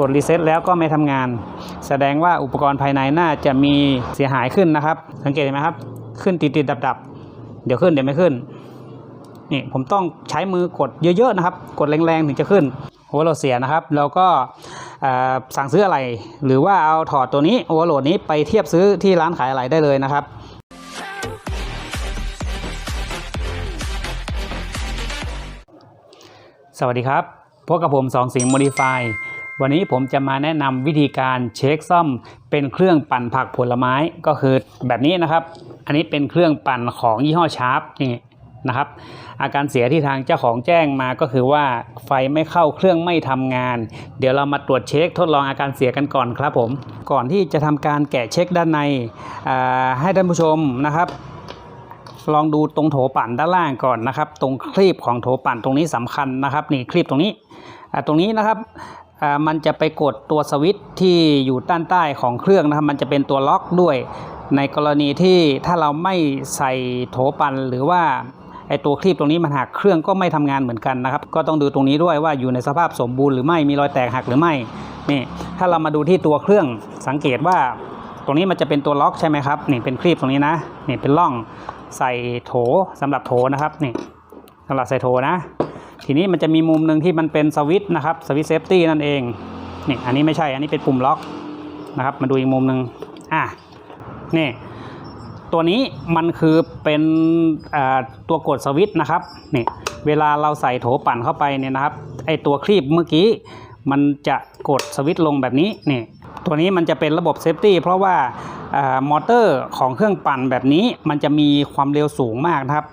กดรีเซ็ตแล้วก็ไม่ทำงาน แสดงว่าอุปกรณ์ภายในน่าจะมีเสียหายขึ้นนะครับ สังเกตเห็นไหมครับ ขึ้นติดติดดับดับเดี๋ยวขึ้นเดี๋ยวไม่ขึ้นนี่ผมต้องใช้มือกดเยอะๆนะครับ กดแรงๆถึงจะขึ้นโอเวอร์โหลดเสียนะครับเราก็สั่งซื้ออะไร หรือว่าเอาถอดตัวนี้โอเวอร์โหลดนี้ไปเทียบซื้อที่ร้านขายอะไรได้เลยนะครับสวัสดีครับ พบกับผมสองสิงห์โมดิฟาย วันนี้ผมจะมาแนะนำวิธีการเช็คซ่อมเป็นเครื่องปั่นผักผลไม้ก็คือแบบนี้นะครับ อันนี้เป็นเครื่องปั่นของยี่ห้อชาร์ปนี่นะครับ อาการเสียที่ทางเจ้าของแจ้งมาก็คือว่าไฟไม่เข้าเครื่องไม่ทำงาน เดี๋ยวเรามาตรวจเช็คทดลองอาการเสียกันก่อนครับผมก่อนที่จะทำการแกะเช็คด้านในให้ท่านผู้ชมนะครับลองดูตรงโถปั่นด้านล่างก่อนนะครับ ตรงคลีบของโถปั่นตรงนี้สำคัญนะครับ นี่คลีบตรงนี้ตรงนี้นะครับ มันจะไปกดตัวสวิตช์ที่อยู่ด้านใต้ของเครื่องนะครับ มันจะเป็นตัวล็อกด้วย ในกรณีที่ถ้าเราไม่ใส่โถปันหรือว่าไอตัวคลีบตรงนี้มันหักเครื่องก็ไม่ทำงานเหมือนกันนะครับ ก็ต้องดูตรงนี้ด้วยว่าอยู่ในสภาพสมบูรณ์หรือไม่มีรอยแตกหักหรือไม่นี่ถ้าเรามาดูที่ตัวเครื่องสังเกตว่า ตรงนี้มันจะเป็นตัวล็อกใช่ไหมครับนี่เป็นคลีบตรงนี้นะนี่เป็นร่องใส่โถสำหรับโถนะครับนี่สำหรับใส่โถนะ ทีนี้มันจะมีมุมหนึ่งที่มันเป็นสวิตช์นะครับสวิตช์เซฟตี้นั่นเองนี่อันนี้ไม่ใช่อันนี้เป็นปุ่มล็อกนะครับ มาดูอีกมุมหนึ่งอะนี่ตัวนี้มันคือเป็นตัวกดสวิตช์นะครับนี่เวลาเราใส่โถปั่นเข้าไปเนี่ยนะครับไอตัวคลีบเมื่อกี้มันจะกดสวิตช์ลงแบบนี้นี่ตัวนี้มันจะเป็นระบบเซฟตี้เพราะว่ามอเตอร์ของเครื่องปั่นแบบนี้มันจะมีความเร็วสูงมากนะครับ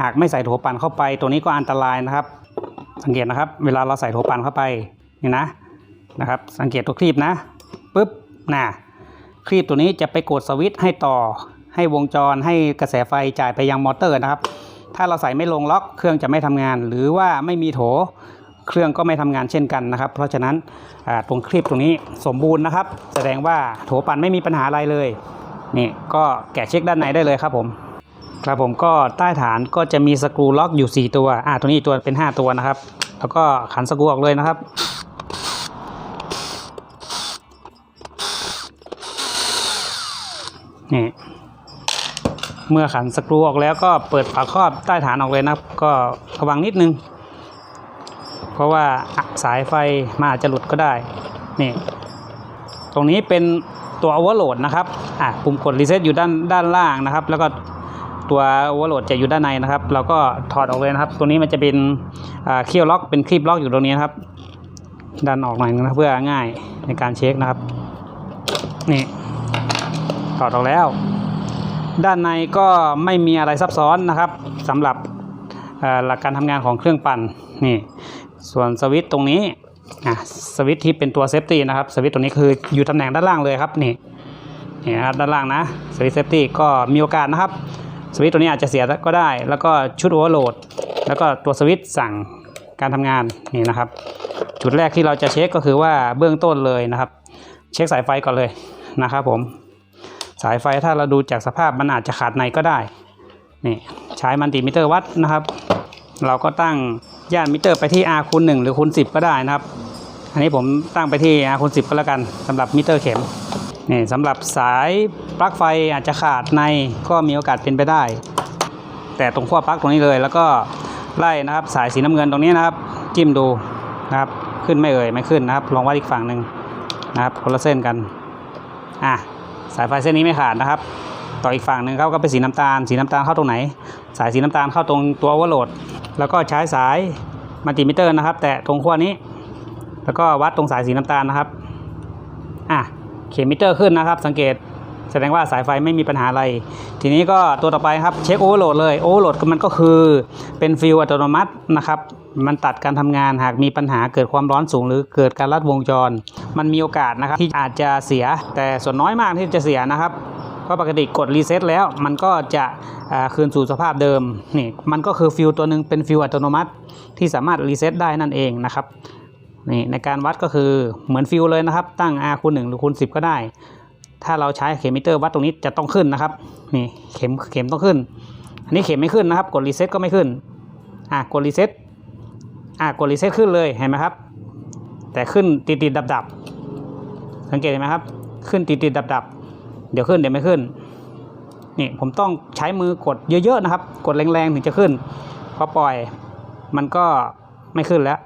หากไม่ใส่โถปั่นเข้าไป ตัวนี้ก็อันตรายนะครับ สังเกตนะครับ เวลาเราใส่โถปั่นเข้าไปนี่นะนะครับ สังเกตตัวคลีบนะปุ๊บน่ะคลีบตัวนี้จะไปกดสวิตช์ให้ต่อ ให้วงจรให้กระแสไฟจ่ายไปยังมอเตอร์นะครับ ถ้าเราใส่ไม่ลงล็อกเครื่องจะไม่ทำงาน หรือว่าไม่มีโถเครื่องก็ไม่ทำงานเช่นกันนะครับ เพราะฉะนั้นตรงคลิปตรงนี้สมบูรณ์นะครับ แสดงว่าโถปั่นไม่มีปัญหาอะไรเลย นี่ก็แกะเช็คด้านในได้เลยครับผม ครับผมก็ใต้ฐานก็จะมีสกรูล็อกอยู่ 4 ตัว อ่าตัวนี้อีกตัวเป็น 5 ตัวนะครับ แล้วก็ขันสกรูออกเลยนะครับ นี่ เมื่อขันสกรูออกแล้วก็เปิดฝาครอบใต้ฐานออกเลยนะครับ ก็ระวังนิดนึง เพราะว่าสายไฟมาอาจจะหลุดก็ได้ นี่ ตรงนี้เป็นตัวอวอร์โหลดนะครับ อะปุ่มกดรีเซ็ตอยู่ด้านด้านล่างนะครับ แล้วก็ ตัวโอเวอร์โหลดจะอยู่ด้านในนะครับ เราก็ถอดออกเลยนะครับ ตัวนี้มันจะเป็นเคียวล็อกเป็นคลิปล็อกอยู่ตรงนี้นะครับ ดันออกหน่อยนะเพื่อง่ายในการเช็คนะครับ นี่ถอดออกแล้ว ด้านในก็ไม่มีอะไรซับซ้อนนะครับสำหรับหลักการทำงานของเครื่องปั่นนี่ ส่วนสวิตช์ตรงนี้อะสวิตช์ที่เป็นตัวเซฟตี้นะครับสวิตช์ตรงนี้คืออยู่ตำแหน่งด้านล่างเลยครับนี่นี่นะครับด้านล่างนะสวิตช์เซฟตี้ก็มีโอกาสนะครับ สวิตตัวนี้อาจจะเสียก็ได้ แล้วก็ชุดโอเวอร์โหลด แล้วก็ตัวสวิตสั่งการทำงานนี่นะครับ จุดแรกที่เราจะเช็คก็คือว่าเบื้องต้นเลยนะครับ เช็คสายไฟก่อนเลยนะครับผม สายไฟถ้าเราดูจากสภาพมันอาจจะขาดในก็ได้นี่ใช้มัลติมิเตอร์วัดนะครับ เราก็ตั้งย่านมิเตอร์ไปที่ R คูณ1หรือคูณ10 ก็ได้นะครับ อันนี้ผมตั้งไปที่ R คูณ10 ก็แล้วกันสำหรับมิเตอร์เข็มนี่สำหรับสาย ปลั๊กไฟอาจจะขาดในก็มีโอกาสเป็นไปได้ แต่ตรงขั้วปลั๊กตรงนี้เลย แล้วก็ไล่นะครับสายสีน้ำเงินตรงนี้นะครับ จิ้มดูนะครับขึ้นไม่เอ่ยไม่ขึ้นนะครับ ลองวัดอีกฝั่งหนึ่งนะครับคนละเส้นกันอะสายไฟเส้นนี้ไม่ขาดนะครับ ต่ออีกฝั่งหนึ่งเขาก็เป็นสีน้ำตาล สีน้ำตาลเข้าตรงไหน สายสีน้ำตาลเข้าตรงตัววอร์โหลด แล้วก็ใช้สายมัลติมิเตอร์นะครับ แตะตรงขั้วนี้ แล้วก็วัดตรงสายสีน้ำตาลนะครับอะเข็มมิเตอร์ขึ้นนะครับ สังเกต แสดงว่าสายไฟไม่มีปัญหาอะไร ทีนี้ก็ตัวต่อไปครับเช็คโอเวอร์โหลดเลยโอเวอร์โหลดมันก็คือเป็นฟิลอัตโนมัตินะครับมันตัดการทำงานหากมีปัญหาเกิดความร้อนสูง หรือเกิดการลัดวงจร มันมีโอกาสนะครับที่อาจจะเสีย แต่ส่วนน้อยมากที่จะเสียนะครับเพราะปกติกดรีเซ็ตแล้วมันก็จะคืนสู่สภาพเดิมนี่มันก็คือฟิลตัวหนึ่งเป็นฟิลอัตโนมัติ ที่สามารถรีเซ็ตได้นั่นเองนะครับนี่ในการวัดก็คือเหมือนฟิลเลยนะครับ ตั้ง R คูณ1หรือคูณ10 ก็ได้ ถ้าเราใช้เข็มมิเตอร์วัดตรงนี้จะต้องขึ้นนะครับ นี่เข็มเข็มต้องขึ้น อันนี้เข็มไม่ขึ้นนะครับ กดรีเซ็ตก็ไม่ขึ้น อะกดรีเซ็ตอะกดรีเซ็ตขึ้นเลยเห็นไหมครับ แต่ขึ้นติดติดดับดับสังเกตเห็นไหมครับ ขึ้นติดติดดับดับเดี๋ยวขึ้นเดี๋ยวไม่ขึ้น นี่ผมต้องใช้มือกดเยอะๆนะครับ กดแรงๆถึงจะขึ้น พอปล่อย มันก็ไม่ขึ้นแล้ว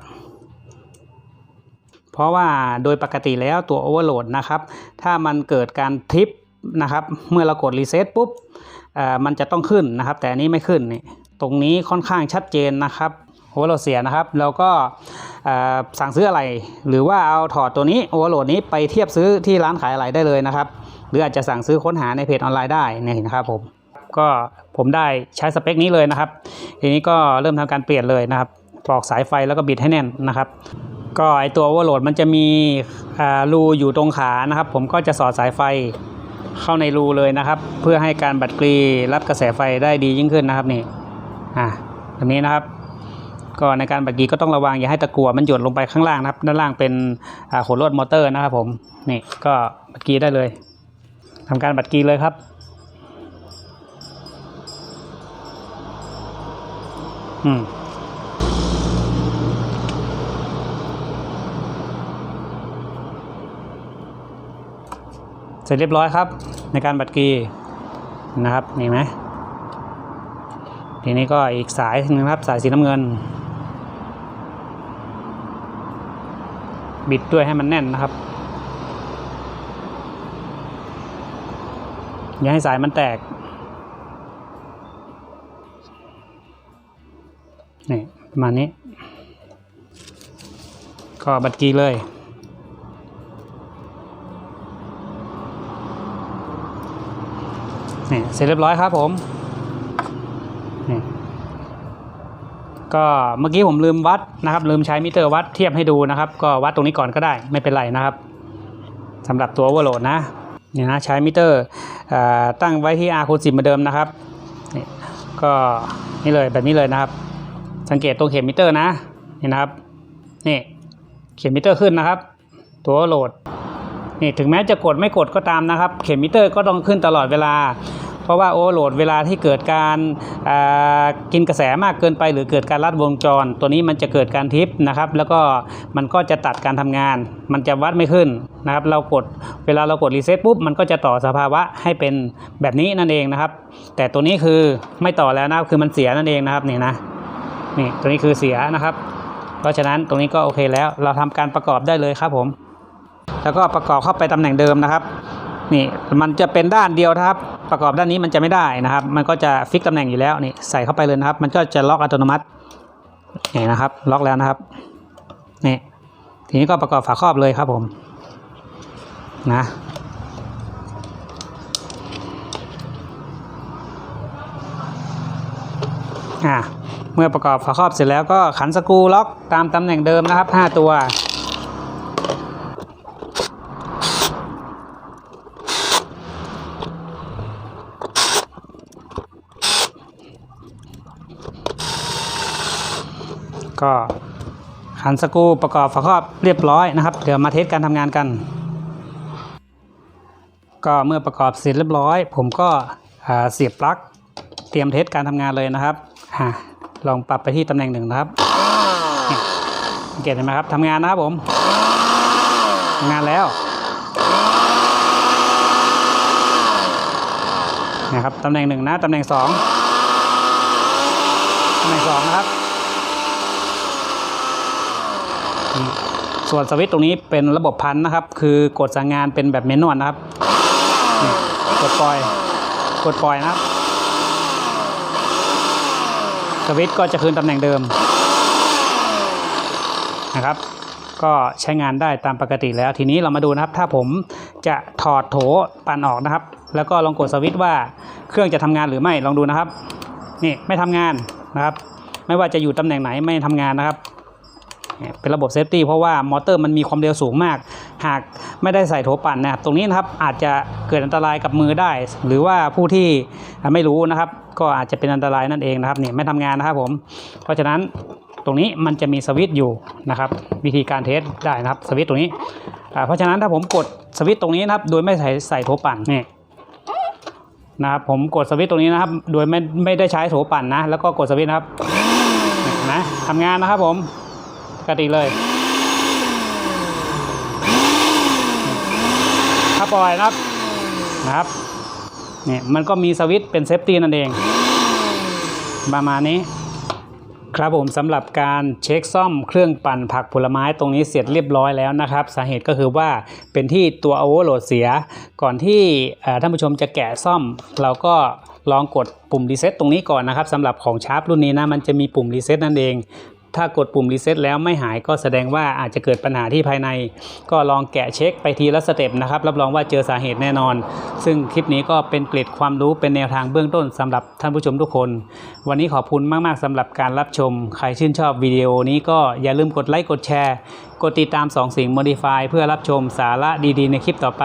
เพราะว่าโดยปกติแล้วตัวโอเวอร์โหลดนะครับ ถ้ามันเกิดการทริปนะครับ เมื่อเรากดรีเซ็ตปุ๊บมันจะต้องขึ้นนะครับ แต่อันนี้ไม่ขึ้นนี่ตรงนี้ค่อนข้างชัดเจนนะครับโอเวอร์โหลดเสียนะครับแล้วก็สั่งซื้ออะไร หรือว่าเอาถอดตัวนี้โอเวอร์โหลดนี้ไปเทียบซื้อที่ร้านขายอะไรได้เลยนะครับ หรืออาจจะสั่งซื้อค้นหาในเพจออนไลน์ได้เนี่ยนะครับผมก็ผมได้ใช้สเปคนี้เลยนะครับ ทีนี้ก็เริ่มทำการเปลี่ยนเลยนะครับปลอกสายไฟแล้วก็บิดให้แน่นนะครับ ก็ไอตัววอร์โหลดมันจะมีรูอยู่ตรงขานะครับ ผมก็จะสอดสายไฟเข้าในรูเลยนะครับ เพื่อให้การบัดกรีรับกระแสไฟได้ดียิ่งขึ้นนะครับนี่อ่าแบบนี้นะครับ ก็ในการบัดกรีก็ต้องระวังอย่าให้ตะกั่วมันหยดลงไปข้างล่างนะครับ ด้านล่างเป็นอ่าขนลวดมอเตอร์นะครับผมนี่ก็บัดกรีได้เลยทำการบัดกรีเลยครับอืม เสร็จเรียบร้อยครับ ในการบัดกรีนะครับนี่ไหมทีนี้ก็อีกสายหนึงครับสายสีน้ำเงิน บิดด้วยให้มันแน่นนะครับอย่าให้สายมันแตกนี่ประมาณนี้ ก็บัดกรีเลย นี่เสร็จเรียบร้อยครับผมนี่ก็เมื่อกี้ผมลืมวัดนะครับ ลืมใช้มิเตอร์วัดเทียบให้ดูนะครับ ก็วัดตรงนี้ก่อนก็ได้ไม่เป็นไรนะครับสำหรับตัวโอเวอร์โหลดนะนี่นะใช้มิเตอร์อตั้งไว้ที่ R คูณ10เหมือนเดิมนะครับนี่ก็นี่เลยแบบนี้เลยนะครับ สังเกตตรงเข็มมิเตอร์นะนี่นะครับนี่เข็มมิเตอร์ขึ้นนะครับ ตัวโหลดนี่ถึงแม้จะกดไม่กดก็ตามนะครับ เข็มมิเตอร์ก็ต้องขึ้นตลอดเวลา เพราะว่าโอเวอร์โหลดเวลาที่เกิดการกินกระแสมากเกินไป หรือเกิดการลัดวงจร ตัวนี้มันจะเกิดการทิปนะครับ แล้วก็มันก็จะตัดการทำงาน มันจะวัดไม่ขึ้นนะครับเรากดเวลาเรากดรีเซ็ตปุ๊บมันก็จะต่อสภาวะให้เป็นแบบนี้นั่นเองนะครับ แต่ตัวนี้คือไม่ต่อแล้วนะครับคือมันเสียนั่นเองนะครับนี่นะนี่ตัวนี้คือเสียนะครับ เพราะฉะนั้นตรงนี้ก็โอเคแล้วเราทำการประกอบได้เลยครับผม แล้วก็ประกอบเข้าไปตำแหน่งเดิมนะครับ นี่มันจะเป็นด้านเดียวนะครับ ประกอบด้านนี้มันจะไม่ได้นะครับ มันก็จะฟิกตำแหน่งอยู่แล้วนี่ใส่เข้าไปเลยนะครับ มันก็จะล็อกอัตโนมัตินี่นะครับ ล็อกแล้วนะครับนี่ทีนี้ก็ประกอบฝาครอบเลยครับผมนะอ่าเมื่อประกอบฝาครอบเสร็จแล้วก็ขันสกรูล็อกตามตำแหน่งเดิมนะครับ 5 ตัว ก็ ขันสกูประกอบฝาครอบเรียบร้อยนะครับเดี๋ยวมาเทสการทำงานกัน ก็เมื่อประกอบเสร็จเรียบร้อย ผมก็เสียบปลั๊กเตรียมเทสการทำงานเลยนะครับลองปรับไปที่ตำแหน่งหนึ่งนะครับเกตเห็นไหมครับทำงานนะครับผมทำงานแล้วนะครับตำแหน่งหนึ่งนะตำแหน่งสองตำแหน่งสองนะครับ ส่วนสวิตช์ตรงนี้เป็นระบบพันนะครับ คือกดสั่งงานเป็นแบบเมนนวลนะครับ กดปล่อย กดปล่อยนะครับ สวิตช์ก็จะคืนตำแหน่งเดิมนะครับ ก็ใช้งานได้ตามปกติแล้ว ทีนี้เรามาดูนะครับ ถ้าผมจะถอดโถปั่นออกนะครับ แล้วก็ลองกดสวิตช์ว่าเครื่องจะทำงานหรือไม่ลองดูนะครับ นี่ไม่ทำงานนะครับ ไม่ว่าจะอยู่ตำแหน่งไหนไม่ทำงานนะครับ เป็นระบบเซฟตี้เพราะว่ามอเตอร์มันมีความเร็วสูงมาก หากไม่ได้ใส่โถปั่นนะครับตรงนี้นะครับอาจจะเกิดอันตรายกับมือได้ หรือว่าผู้ที่ไม่รู้นะครับ ก็อาจจะเป็นอันตรายนั่นเองนะครับนี่ไม่ทำงานนะครับผม เพราะฉะนั้นตรงนี้มันจะมีสวิตช์อยู่นะครับ วิธีการเทสได้นะครับสวิตช์ตรงนี้เพราะฉะนั้นถ้าผมกดสวิตช์ตรงนี้นะครับ โดยไม่ใส่ใส่โถปั่นนี่นะครับผมกดสวิตช์ตรงนี้นะครับ โดยไม่ไม่ได้ใช้โถปั่นนะ แล้วก็กดสวิตช์นะครับนะทำงานนะครับผม กติเลยถ้าปล่อยนะครับเนี่ยมันก็มีสวิตช์เป็นเซฟตี้นั่นเอง ประมาณนี้ ครับผมสำหรับการเช็คซ่อมเครื่องปั่นผักผลไม้ตรงนี้เสร็จเรียบร้อยแล้วนะครับ สาเหตุก็คือว่าเป็นที่ตัวโอเวอร์โหลดเสีย ก่อนที่ท่านผู้ชมจะแกะซ่อม เราก็ลองกดปุ่มรีเซ็ตตรงนี้ก่อนนะครับสำหรับของชาร์ปรุ่นนี้นะมันจะมีปุ่มรีเซ็ตนั่นเอง ถ้ากดปุ่มรีเซ็ตแล้วไม่หายก็แสดงว่าอาจจะเกิดปัญหาที่ภายใน ก็ลองแกะเช็คไปทีละสเต็ปนะครับ รับรองว่าเจอสาเหตุแน่นอน ซึ่งคลิปนี้ก็เป็นเกร็ดความรู้เป็นแนวทางเบื้องต้นสำหรับท่านผู้ชมทุกคน วันนี้ขอบคุณมากๆสำหรับการรับชม ใครชื่นชอบวิดีโอนี้ก็อย่าลืมกดไลค์กดแชร์กดติดตาม2สิ่ง Modify เพื่อรับชมสาระดีๆ ในคลิปต่อไป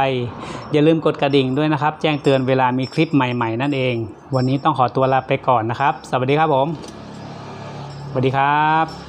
อย่าลืมกดกระดิ่งด้วยนะครับ แจ้งเตือนเวลามีคลิปใหม่ๆ นั่นเอง วันนี้ต้องขอตัวลาไปก่อนนะครับ สวัสดีครับผม สวัสดีครับ